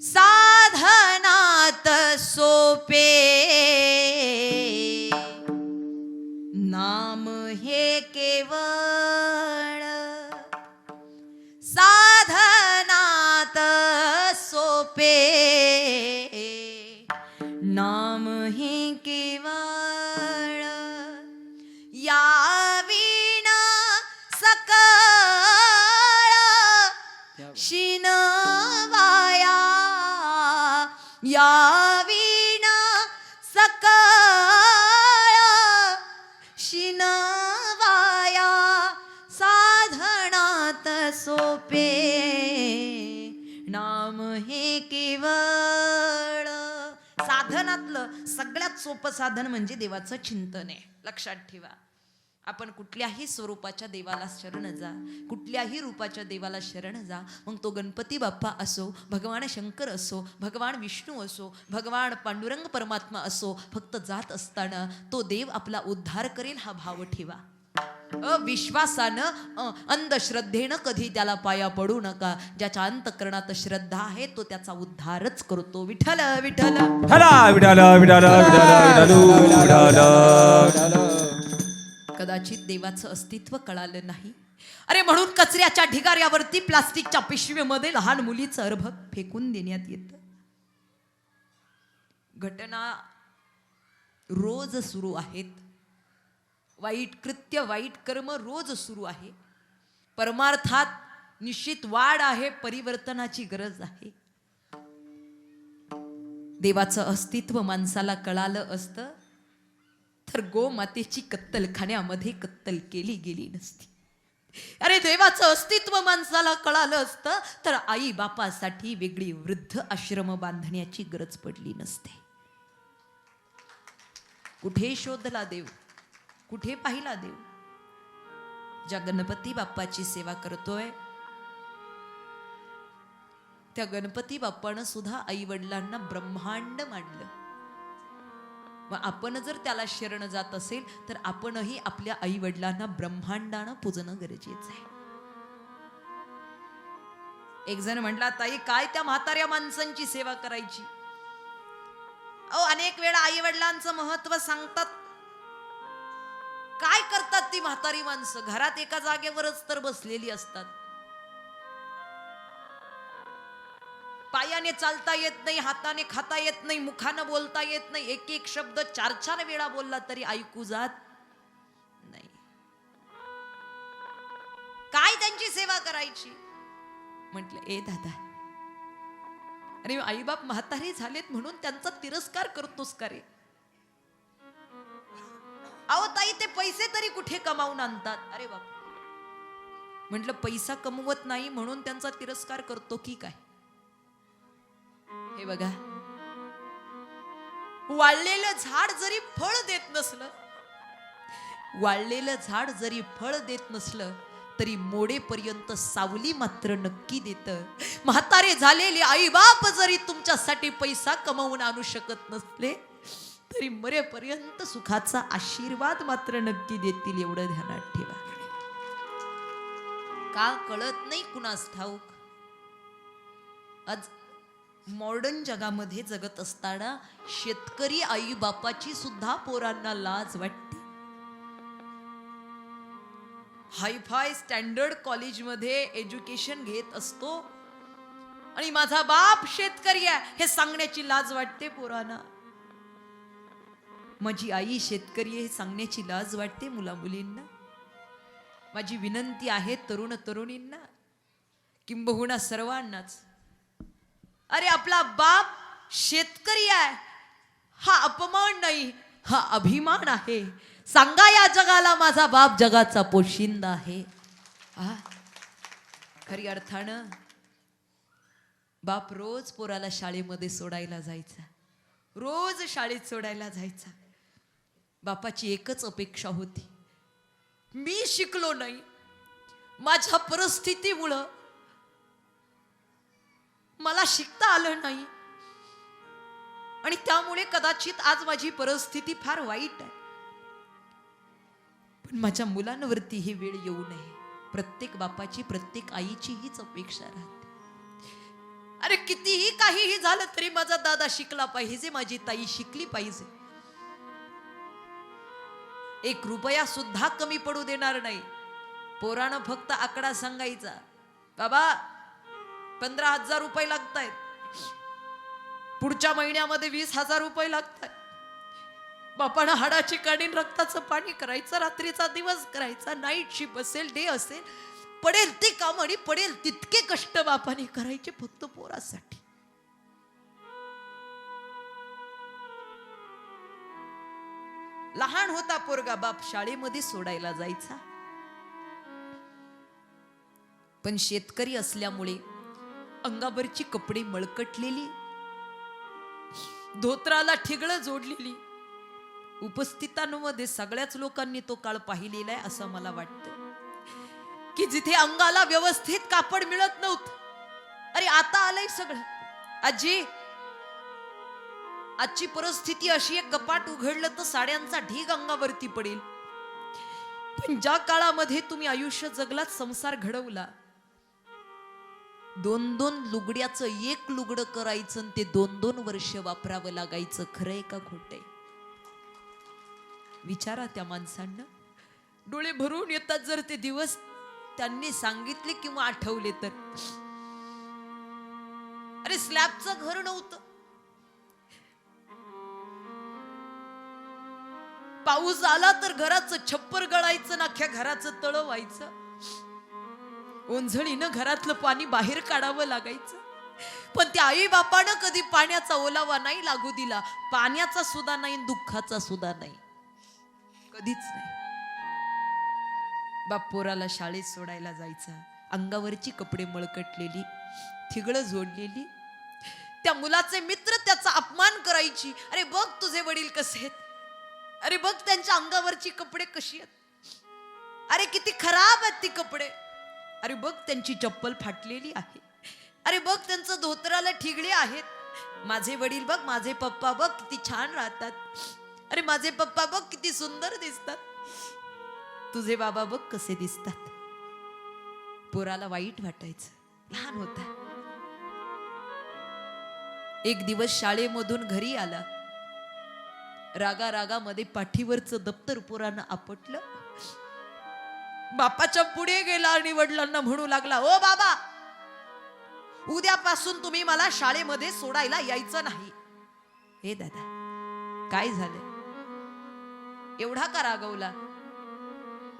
साधनात सोपे सगळ्यात सोपं साधन म्हणजे देवाचं चिंतन आहे. लक्षात ठेवा. आपण कुठल्याही स्वरूपाच्या देवाला शरण जा. कुठल्याही रूपाच्या देवाला शरण जा. मग तो गणपती बाप्पा असो भगवान शंकर असो भगवान विष्णू असो भगवान पांडुरंग परमात्मा असो फक्त जात असताना तो देव आपला उद्धार करेल हा भाव ठेवा. अविश्वासानं अंधश्रद्धेनं कधी त्याला पाया पडू नका. ज्याच्या अंतकरणात श्रद्धा आहे तो त्याचा उद्धारच करतो. विडालू विडाला कदाचित देवाचं अस्तित्व कळालं नाही. अरे म्हणून कचऱ्याच्या ढिगाऱ्यावरती प्लास्टिकच्या पिशवीमध्ये लहान मुलीचं अर्भक फेकून देण्यात येतं. घटना रोज सुरू आहेत. वाईट कृत्य वाईट कर्म रोज सुरू आहे. परमार्थात निश्चित वाढ आहे परिवर्तनाची गरज आहे. देवाचं अस्तित्व माणसाला कळालं असतं तर गोमातेची कत्तलखान्यामध्ये कत्तल केली गेली नसती. अरे देवाचं अस्तित्व माणसाला कळालं असतं तर आई बापासाठी वेगळी वृद्ध आश्रम बांधण्याची गरज पडली नसते. कुठे शोधला देव? कुठे पाहिला देव? ज्या गणपती बाप्पाची सेवा करतोय त्या गणपती बाप्पानं सुद्धा आई वडिलांना ब्रह्मांड मांडलं. मग आपण जर त्याला शरण जात असेल तर आपणही आपल्या आई वडिलांना ब्रह्मांडानं पूजणं गरजेचं आहे. एक जण म्हटला ताई काय त्या म्हाताऱ्या माणसांची सेवा करायची? अहो अनेक वेळा आई वडिलांचं महत्त्व सांगतात. काय करतात ती म्हातारी माणसं? घरात एका जागेवरच तर बसलेली असतात. पायाने चालता येत नाही हाताने खाता येत नाही मुखानं बोलता येत नाही. एक एक शब्द चार चार वेळा बोलला तरी ऐकू जात नाही. काय त्यांची सेवा करायची? म्हटलं ए दादा अरे आईबाप म्हातारे झालेत म्हणून त्यांचा तिरस्कार करतोस का रे? अहो ताई ते पैसे तरी कुठे कमावून आणतात? अरे बाप. म्हटलं पैसा कमवत नाही म्हणून त्यांचा तिरस्कार करतो की काय? हे बघा. वाळलेलं झाड जरी फळ देत नसलं वाळलेलं झाड जरी फळ देत नसलं तरी मोडेपर्यंत सावली मात्र नक्की देत. म्हातारे झालेले आई बाप जरी तुमच्यासाठी पैसा कमवून आणू शकत नसले तरी मरेपर्यंत सुखाचा आशीर्वाद मात्र नक्की देतील एवढं ध्यानात ठेवा. का कळत नाही कुणास ठाऊक? आज मॉडर्न जगामध्ये जगत असताना शेतकरी आई बापाची सुद्धा पोरांना लाज वाटते. हायफाय स्टँडर्ड कॉलेजमध्ये एज्युकेशन घेत असतो आणि माझा बाप शेतकरी आहे हे सांगण्याची लाज वाटते पोरांना. माझी आई शेतकरी आहे हे सांगण्याची लाज वाटते मुला मुलींना. माझी विनंती आहे तरुण तरुणींना किंबहुना सर्वांनाच. अरे आपला बाप शेतकरी आहे. हा अपमान नाही हा अभिमान आहे. सांगा या जगाला माझा बाप जगाचा पोशिंदा आहे. खरी अर्थानं बाप रोज पोराला शाळेमध्ये सोडायला जायचा. रोज शाळेत सोडायला जायचा. बापाची एकच अपेक्षा होती. मी शिकलो नाही. माझ्या परिस्थितीमुळं मला शिकता आलं नाही. आणि त्यामुळे कदाचित आज माझी परिस्थिती फार वाईट आहे. पण माझ्या मुलांवरती ही वेळ येऊ नये. प्रत्येक बापाची प्रत्येक आईची हीच अपेक्षा राहते. अरे कितीही काहीही झालं तरी माझा दादा शिकला पाहिजे माझी ताई शिकली पाहिजे. एक रुपया सुद्धा कमी पडू देणार नाही. पोरानं फक्त आकडा सांगायचा. बाबा पंधरा हजार रुपये लागतायत. पुढच्या महिन्यामध्ये वीस हजार रुपये लागतायत. बापानं हाडाची काढीन रक्ताचं पाणी करायचं रात्रीचा दिवस करायचा नाईट शिप असेल डे असेल पडेल ते काम आणि पडेल तितके कष्ट बापाने करायचे फक्त पोरासाठी. लहान होता पोरगा बाप शाळेमध्ये सोडायला जायचा. पण शेतकरी असल्यामुळे अंगावरची कपडे मळकटलेली धोत्राला ठिगळं जोडलेली उपस्थितांमध्ये सगळ्याच लोकांनी तो काळ पाहिलेला आहे असं मला वाटतं. की जिथे अंगाला व्यवस्थित कापड मिळत नव्हतं. अरे आता आलंय सगळं. आजी आजची परिस्थिती अशी एक कपाट उघडलं तर साड्यांचा ढीग अंगावरती पडेल. पण ज्या काळामध्ये तुम्ही आयुष्य जगलात संसार घडवला दोन दोन लुगड्याचं एक लुगडं करायचं आणि ते दोन दोन वर्ष वापरावं लागायचं खरंय का खोटंय विचारा त्या माणसांना. डोळे भरून येतात जर ते दिवस त्यांनी सांगितले किंवा आठवले तर. अरे स्लॅबचं घर नव्हतं. पाऊस आला तर घराचं छप्पर गळायचं नाख्या घराचं तळ व्हायचं. ओंझळीनं घरातलं पाणी बाहेर काढावं लागायचं. पण त्या आई बापानं कधी पाण्याचा ओलावा नाही लागू दिला. पाण्याचा सुद्धा नाही दुःखाचा सुद्धा नाही. कधीच नाही. बाप पोराला शाळेत सोडायला जायचा. अंगावरची कपडे मळकटलेली थिगळं जोडलेली. त्या मुलाचे मित्र त्याचा अपमान करायची. अरे बघ तुझे वडील कसे आहेत? अरे बघ त्यांच्या अंगावरची कपडे कशी आहेत. अरे किती खराब आहेत ती कपडे. अरे बघ त्यांची चप्पल फाटलेली आहे. अरे बघ त्यांचं धोतराला ठिगळे आहेत. माझे वडील बघ माझे पप्पा बघ किती छान राहतात. अरे माझे पप्पा बघ किती सुंदर दिसतात. तुझे बाबा बघ कसे दिसतात. पोराला वाईट वाटायचं. लहान होता. एक दिवस शाळेमधून घरी आला. रागा रागामध्ये पाठीवरचं दप्तर पोरानं आपटलं. बापाच्या पुढे गेला आणि वडिलांना म्हणू लागला ओ बाबा उद्यापासून तुम्ही मला शाळेमध्ये सोडायला यायचं नाही. हे दादा काय झालं? एवढा का रागवला?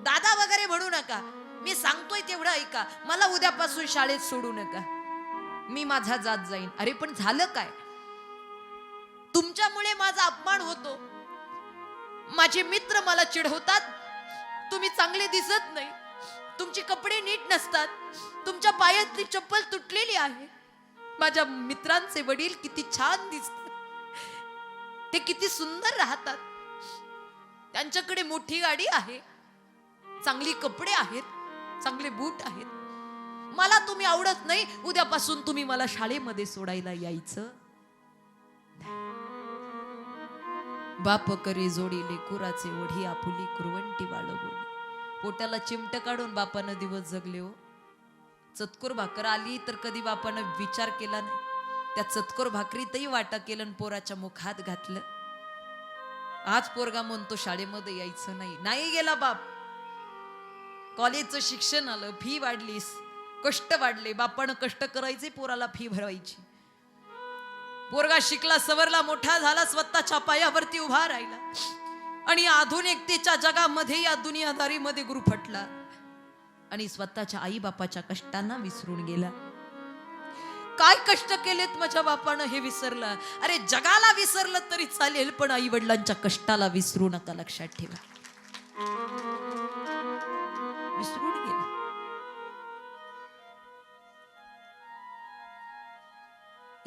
दादा वगैरे म्हणू नका मी सांगतोय तेवढं ऐका मला उद्यापासून शाळेत सोडू नका. मी माझा जात जाईन. अरे पण झालं काय? तुमच्यामुळे माझा अपमान होतो. माझे मित्र मला चिडवतात. तुम्ही चांगले दिसत नाही. तुमचे कपडे नीट नसतात. तुमच्या पायातली चप्पल तुटलेली आहे. माझ्या मित्रांचे वडील किती छान दिसतात. ते किती सुंदर राहतात. त्यांच्याकडे मोठी गाडी आहे. चांगली कपडे आहेत. चांगले बूट आहेत. मला तुम्ही आवडत नाही. उद्यापासून तुम्ही मला शाळेमध्ये सोडायला यायचं. बाप करे जोडीले कुराचे ओढी आपुली कुरवंटी बाळगुली पोटाला चिमट काढून बापानं दिवस जगले हो. चतकोर भाकर आली तर कधी बापानं विचार केला नाही. त्या चतकोर भाकरीतही वाटा केलं आणि पोराच्या मुखात घातलं. आज पोरगा म्हणतो शाळेमध्ये यायचं नाही. नाही गेला बाप. कॉलेजचं शिक्षण आलं फी वाढलीस. कष्ट वाढले. बापानं कष्ट करायचे पोराला फी भरवायची. पोरगा शिकला सवरला मोठा झाला स्वतःच्या पायावरती उभा राहिला. आणि आधुनिकतेच्या जगामध्ये या दुनियादारीमध्ये गुरुफटला आणि स्वतःच्या आई बापाच्या कष्टांना विसरून गेला. काय कष्ट केलेत माझ्या बापानं हे विसरलं. अरे जगाला विसरलं तरी चालेल पण आई वडिलांच्या कष्टाला विसरू नका लक्षात ठेवा. विसरून गेला.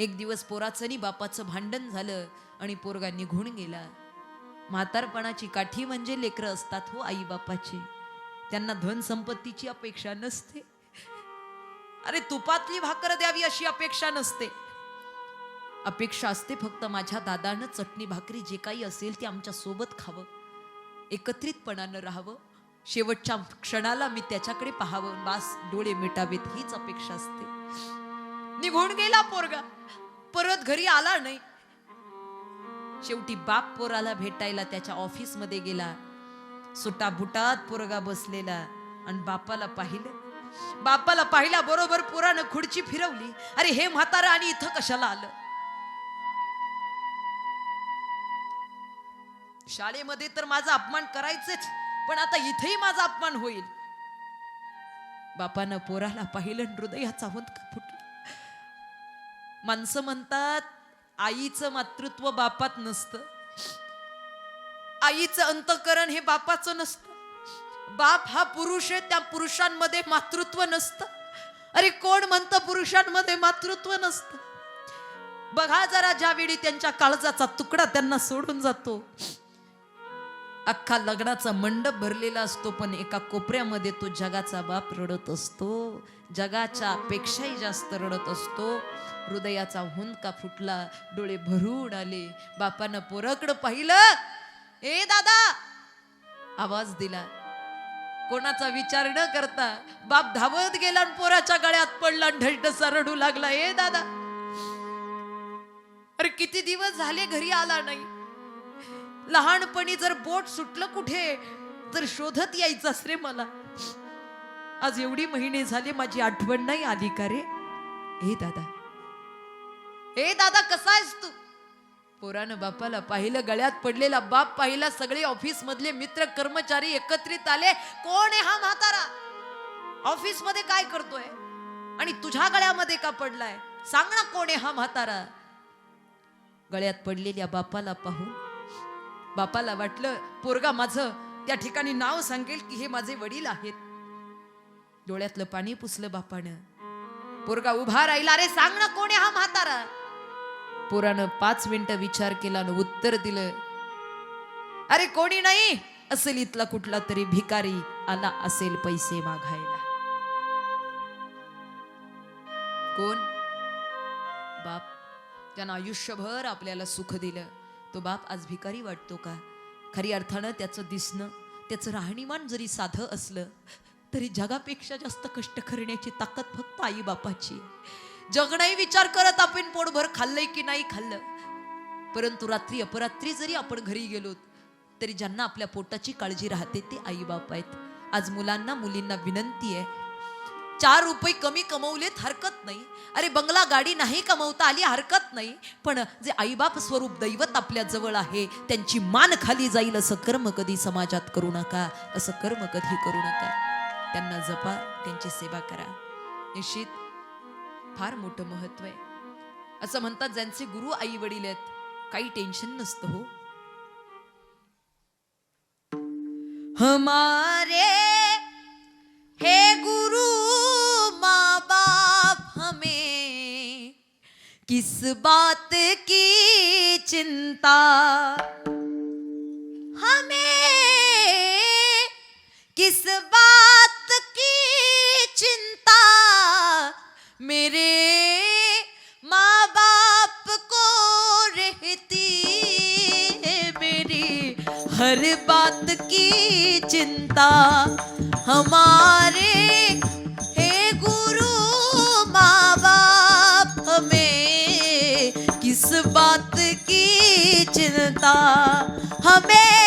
एक दिवस पोराचं आणि बापाचं भांडण झालं आणि पोरगा निघून गेला. म्हातारपणाची काठी म्हणजे लेकरं असतात हो आई बापाची त्यांना धन संपत्तीची अपेक्षा नसते. अरे तुपातली भाकर द्यावी अशी अपेक्षा नसते. अपेक्षा असते फक्त माझ्या दादानं चटणी भाकरी जे काही असेल ते आमच्यासोबत खावं. एकत्रितपणानं राहावं. शेवटच्या क्षणाला मी त्याच्याकडे पाहावं. बास डोळे मिटावेत हीच अपेक्षा असते. निघून गेला पोरगा. परत घरी आला नाही. शेवटी बाप पोराला भेटायला त्याच्या ऑफिसमध्ये गेला. सुटा बुटात पोरगा बसलेला आणि बापाला पाहिलं. बापाला पाहिला बरोबर पोरानं खुर्ची फिरवली. अरे हे म्हातारा आणि इथं कशाला आलं? शाळेमध्ये तर माझा अपमान करायचंच पण आता इथेही माझा अपमान होईल. बापानं पोराला पाहिलं हृदयाचा हृदयाचा का फुट माणसं म्हणतात आईचं मातृत्व बापात नसतं. आईचं अंतकरण हे बापाचं नसतं. बाप हा पुरुष आहे त्या पुरुषांमध्ये मातृत्व नसतं. अरे कोण म्हणतं पुरुषांमध्ये मातृत्व नसतं? बघा जरा ज्यावेळी त्यांच्या काळजाचा तुकडा त्यांना सोडून जातो. अख्खा लग्नाचा मंडप भरलेला असतो पण एका कोपऱ्यामध्ये तो जगाचा बाप रडत असतो. जगाच्या पेक्षाही जास्त रडत असतो. हृदयाचा हुंदका फुटला डोळे भरून आले. बापानं पोराकडं पाहिलं. ए दादा! आवाज दिला. कोणाचा विचार न करता बाप धावत गेला आणि पोराच्या गळ्यात पडला ढलढसा रडू लागला. ए दादा! अरे किती दिवस झाले घरी आला नाही. लहानपणी जर बोट सुटलं कुठे तर शोधत यायचं रे मला. आज एवढी महिने झाले माझी आठवण नाही आली का रे? हे दादा. हे दादा कसा आहेस तू? पोरानं बापाला पाहिलं गळ्यात पडलेला बाप पाहिला सगळे ऑफिस मधले मित्र कर्मचारी एकत्रित आले. कोण आहे हा म्हातारा? ऑफिसमध्ये काय करतोय? आणि तुझ्या गळ्यामध्ये का पडलाय? सांग ना कोण आहे हा म्हातारा? गळ्यात पडलेल्या बापाला पाहून बापाला वाटलं पोरगा माझं. त्या ठिकाणी नाव सांगेल की हे माझे वडील आहेत. डोळ्यातलं पाणी पुसलं बापानं. पोरगा उभा राहिला अरे सांग ना कोण हा म्हातारा. पोरानं पाच मिनिटं विचार केला आणि उत्तर दिलं अरे कोणी नाही असेल इथला कुठला तरी भिकारी आला असेल पैसे मागायला. कोण? बाप. त्यानं आयुष्यभर आपल्याला सुख दिलं. तो बाप आज भिकारी वाटतो का? खरी अर्थानं त्याचं दिसणं त्याचं राहणीमान जरी साधं असलं तरी जगापेक्षा जास्त कष्ट करण्याची ताकद फक्त आई बापाची जग नाही विचार करत आपण पोटभर खाल्लंय की नाही खाल्लं. परंतु रात्री अपरात्री जरी आपण घरी गेलो तरी ज्यांना आपल्या पोटाची काळजी राहते ते आई बाप आहेत. आज मुलांना मुलींना विनंती आहे चार रुपये कमी कमवलेत हरकत नाही. अरे बंगला गाडी नाही कमवता आली हरकत नाही. पण जे आईबाप स्वरूप दैवत आपल्या जवळ आहे त्यांची मान खाली जाईल असं कर्म कधी समाजात करू नका असं कर्म कधी करू नका. त्यांना जपा त्यांची सेवा करा. निश्चित फार मोठं महत्त्व आहे. असं म्हणतात ज्यांचे गुरु आई वडील आहेत काही टेन्शन नसतं हो. हमारे किस बात की चिंता। हमें किस बात की चिंता? मेरे माँ बाप को रहती है मेरी हर बात की चिंता। हमारे ほめ